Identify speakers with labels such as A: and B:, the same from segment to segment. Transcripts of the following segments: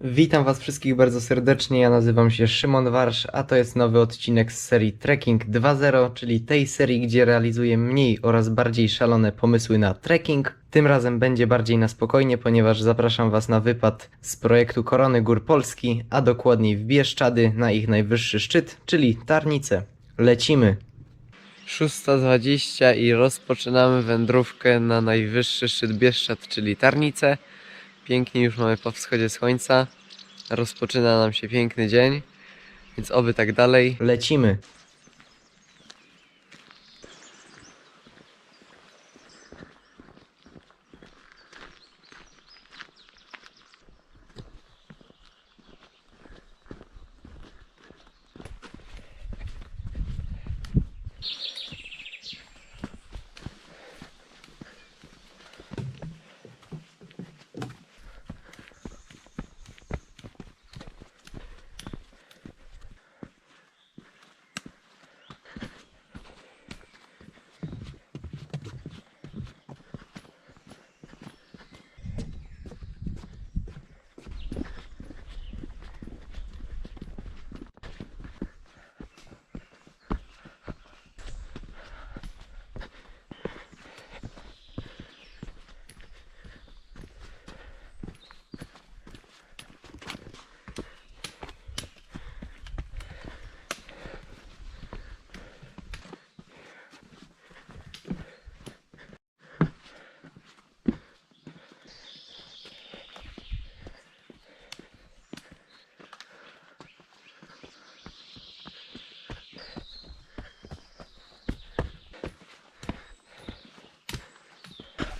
A: Witam Was wszystkich bardzo serdecznie. Ja nazywam się Szymon Warsz, a to jest nowy odcinek z serii Trekking 2.0, czyli tej serii, gdzie realizuję mniej oraz bardziej szalone pomysły na trekking. Tym razem będzie bardziej na spokojnie, ponieważ zapraszam Was na wypad z projektu Korony Gór Polski, a dokładniej w Bieszczady na ich najwyższy szczyt, czyli Tarnice. Lecimy! 6.20 i rozpoczynamy wędrówkę na najwyższy szczyt Bieszczad, czyli Tarnice. Pięknie już mamy po wschodzie słońca. Rozpoczyna nam się piękny dzień, więc oby tak dalej. Lecimy.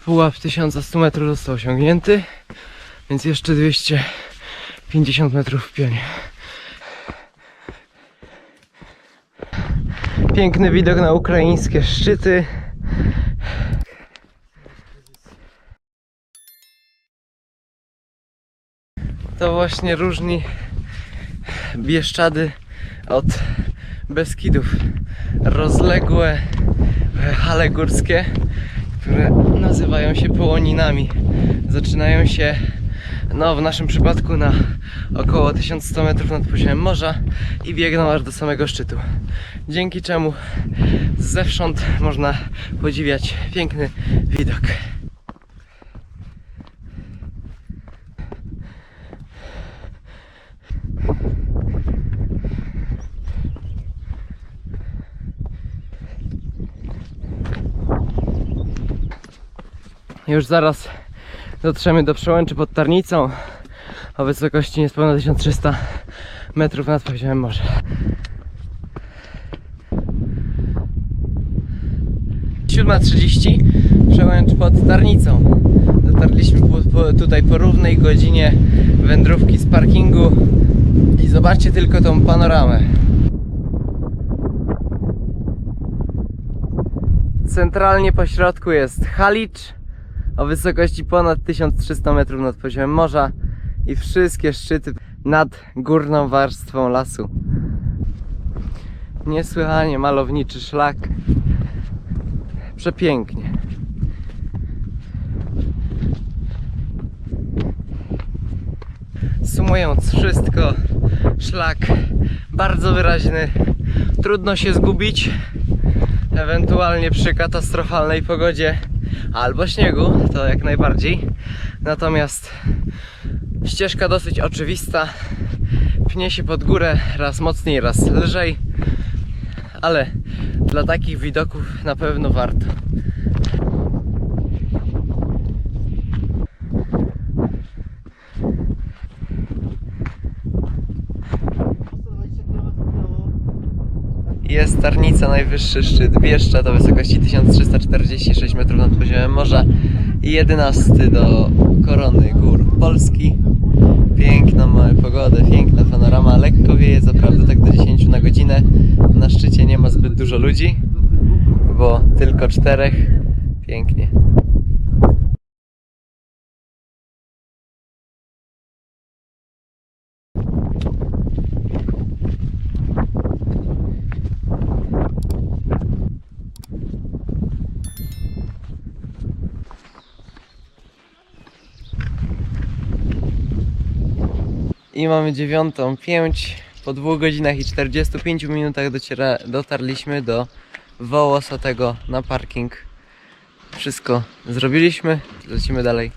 A: Pułap 1100 metrów został osiągnięty, więc jeszcze 250 metrów w pionie. Piękny widok na ukraińskie szczyty. To właśnie różni Bieszczady od Beskidów. Rozległe hale górskie, które nazywają się połoninami. Zaczynają się, no w naszym przypadku na około 1100 metrów nad poziomem morza i biegną aż do samego szczytu. Dzięki czemu zewsząd można podziwiać piękny widok. Już zaraz dotrzemy do przełęczy pod Tarnicą o wysokości niespełna 1300 metrów nad poziomem morza. Trzydzieści, przełęcz pod Tarnicą. Dotarliśmy po, po, tutaj po równej godzinie wędrówki z parkingu i zobaczcie tylko tą panoramę. Centralnie po środku jest Halicz o wysokości ponad 1300 metrów nad poziomem morza i wszystkie szczyty nad górną warstwą lasu. Niesłychanie malowniczy szlak. Przepięknie. Sumując wszystko, szlak bardzo wyraźny. Trudno się zgubić, ewentualnie przy katastrofalnej pogodzie albo śniegu, to jak najbardziej. Natomiast ścieżka dosyć oczywista. Pnie się pod górę raz mocniej, raz lżej, ale dla takich widoków na pewno warto. Jest Tarnica, najwyższy szczyt Bieszcza do wysokości 1346 metrów nad poziomem morza i 11 do korony gór Polski. Piękną mamy pogodę, piękna panorama, lekko wieje, co prawda tak do 10 na godzinę. Na szczycie nie ma zbyt dużo ludzi, bo tylko czterech. Pięknie. I mamy dziewiątą pięć. Po dwóch godzinach i 45 minutach dociera, dotarliśmy do Wołosatego na parking. Wszystko zrobiliśmy, lecimy dalej.